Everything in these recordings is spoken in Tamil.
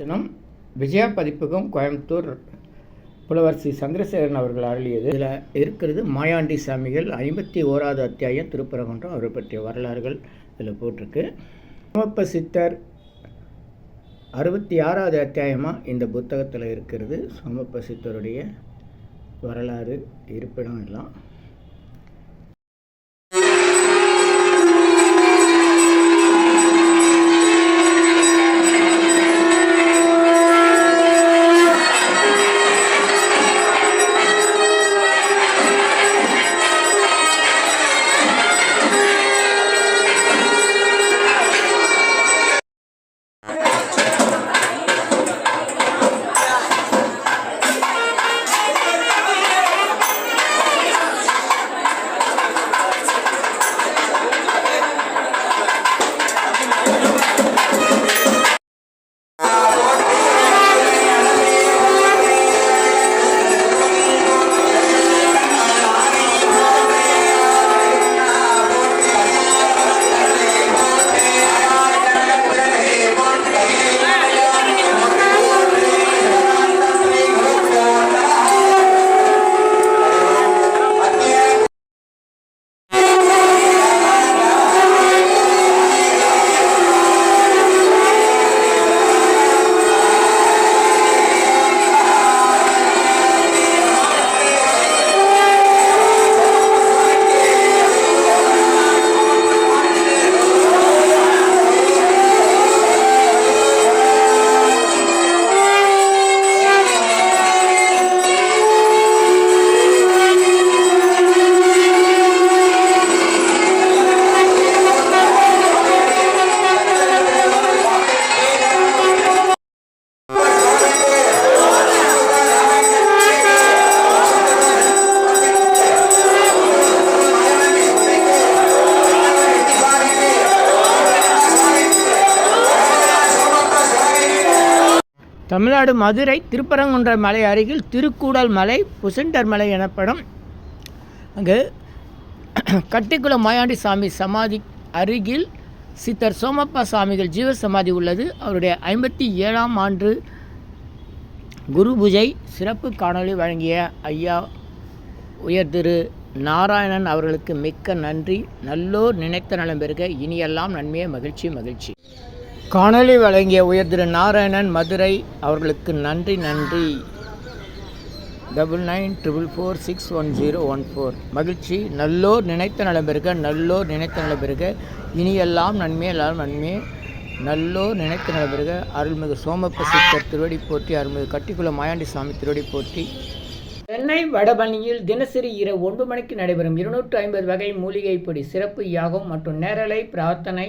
தினம் விஜயா பதிப்பகம் கோயம்புத்தூர் புலவர் ஸ்ரீ சந்திரசேகரன் அவர்கள் அருளியது. இதில் இருக்கிறது மாயாண்டி சாமிகள் ஐம்பத்தி ஓராவது அத்தியாயம் திருப்பரங்குன்றம் அவரை பற்றிய வரலாறுகள் இதில் போட்டிருக்கு. சோமப்ப சித்தர் அறுபத்தி ஆறாவது அத்தியாயமாக இந்த புத்தகத்தில் இருக்கிறது. சோமப்ப சித்தருடைய வரலாறு இருப்பிடம் எல்லாம். தமிழ்நாடு மதுரை திருப்பரங்குன்ற மலை அருகில் திருக்கூடல் மலை புசுண்டர் மலை எனப்படும் அங்கு கட்டிக்குளம் மாயாண்டி சாமி சமாதி அருகில் சித்தர் சோமப்பா சாமிகள் ஜீவ சமாதி உள்ளது. அவருடைய ஐம்பத்தி ஏழாம் ஆண்டு குரு பூஜை சிறப்பு காணொளி வழங்கிய ஐயா உயர் திரு நாராயணன் அவர்களுக்கு மிக்க நன்றி. நல்லோர் நினைத்த நலம் பெருக இனியெல்லாம் நன்மையே மகிழ்ச்சி மகிழ்ச்சி. காணொளி வழங்கிய உயர் திரு நாராயணன் மதுரை அவர்களுக்கு நன்றி நன்றி. Double nine triple four six one zero one four மகிழ்ச்சி. நல்லோர் நினைத்த நலம்பெருக நல்லோர் நினைத்த நலம்பெருக இனியெல்லாம் நன்மையே எல்லாம் நன்மையே நல்லோர் நினைத்த நலம்பெருக அருள்மிகு சோமப்ப சித்தர் திருவடி போற்றி அருள்மிகு கட்டிக்குள மாயாண்டி சாமி திருவடி போற்றி. சென்னை வடபழனியில் தினசரி இரவு ஒன்பது மணிக்கு நடைபெறும் இருநூற்று ஐம்பது வகை மூலிகை பொடி சிறப்பு யாகம் மற்றும் நேரலை பிரார்த்தனை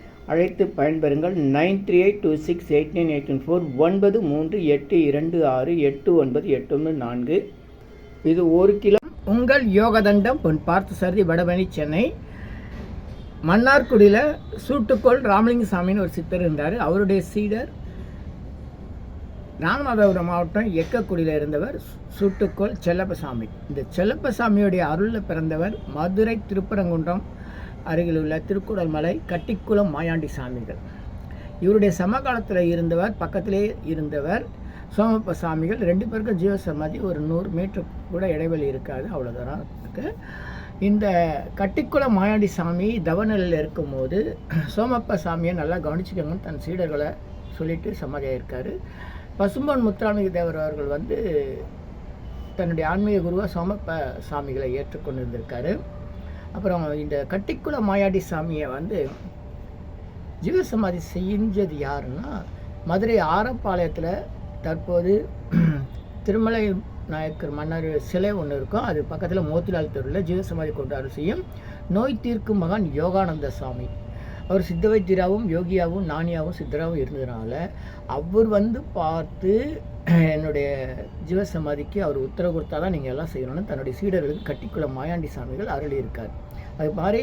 அழைத்து பயன்பெறுங்கள். Nine three eight two six eight nine eight one four ஒன்பது மூன்று எட்டு இரண்டு ஆறு எட்டு ஒன்பது எட்டு ஒன்று நான்கு. இது ஒரு கிலோ உங்கள் யோகதண்டம் பொன் பார்த்து சரதி வடபழனி சென்னை. மன்னார்குடியில் சூட்டுக்கோள் ராமலிங்க சாமின்னு ஒரு சித்தர் இருந்தார். அவருடைய சீடர் ராமநாதபுரம் மாவட்டம் எக்கக்குடியில் இருந்தவர் சூட்டுக்கோள் செல்லப்பசாமி. இந்த செல்லப்பசாமியுடைய அருளில் பிறந்தவர் மதுரை திருப்பரங்குன்றம் அருகில் உள்ள திருக்குடல்மலை கட்டிக்குளம் மாயாண்டி சாமிகள். இவருடைய சமகாலத்தில் இருந்தவர் பக்கத்திலே இருந்தவர் சோமப்ப சாமிகள் ரெண்டு பேருக்கும் ஜீவசமாதி ஒரு நூறு மீட்டர் கூட இடைவெளி இருக்காது அவ்வளோ தூரம் இருக்குது இந்த கட்டிக்குளம் மாயாண்டி சாமி தவநிலையில் இருக்கும்போது சோமப்ப சாமியை நல்லா கவனிச்சுக்கோங்கன்னு தன் சீடர்களை சொல்லிட்டு சமாதியாக இருக்கார். பசும்பொன் முத்துராமலிங்க தேவர் அவர்கள் வந்து தன்னுடைய ஆன்மீக குருவாக சோமப்ப சாமிகளை ஏற்றுக்கொண்டு இருந்திருக்காரு அப்புறம் இந்த கட்டிக்குள மாயாடி சாமியை வந்து ஜீவசமாதி செஞ்சது யாருன்னா மதுரை ஆரப்பாளையத்தில் தற்போது திருமலை நாயக்கர் மன்னர் சிலை ஒன்று இருக்கும். அது பக்கத்தில் மோத்திலால் தெருவில் ஜீவசமாதி கொண்டாடு செய்யும். நோய் தீர்க்கும் மகான் யோகானந்த சாமி. அவர் சித்த வைத்தியராகவும் யோகியாகவும் ஞானியாகவும் சித்தராகவும் இருந்ததுனால அவர் வந்து பார்த்து என்னுடைய ஜீவசமாதிக்கு அவர் உத்தரவு கொடுத்தா தான் நீங்கள் எல்லாம் செய்யணும்னு தன்னுடைய சீடர்களுக்கு கட்டிக்குளம் மாயாண்டி சாமிகள் அருளி இருக்கார் அது மாதிரி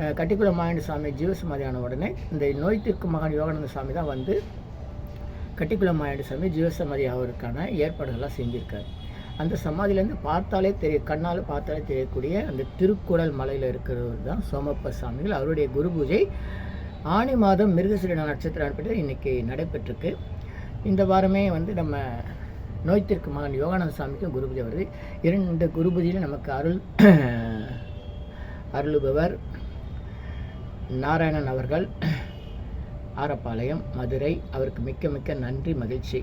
அஹ், கட்டிக்குளம் மாயாண்டி சாமி ஜீவசமாதியான உடனே இந்த நோய் தீர்க்கும் மகான் யோகானந்த சாமி தான் வந்து கட்டிக்குளம் மாயாண்டி சாமி ஜீவசமாதி ஆவதற்கான ஏற்பாடுகள்லாம் செஞ்சுருக்கார். அந்த சமாதியிலேருந்து பார்த்தாலே தெரிய கண்ணால் பார்த்தாலே தெரியக்கூடிய அந்த திருக்குறள் மலையில் இருக்கிறவர் தான் சோமப்ப சாமிகள். அவருடைய குரு பூஜை ஆனி மாதம் மிருகசிரீட நட்சத்திரம் அனுப்பிட்டு இன்றைக்கி நடைபெற்றிருக்கு. இந்த வாரமே வந்து நம்ம நோய்த்திற்கு மகன் யோகானந்த சாமிக்கும் குரு பூஜை வருது. இரண்டு குரு பூஜையிலும் நமக்கு அருள் அருளுபவர் நாராயணன் அவர்கள் ஆரப்பாளையம் மதுரை. அவருக்கு மிக்க மிக்க நன்றி மகிழ்ச்சி.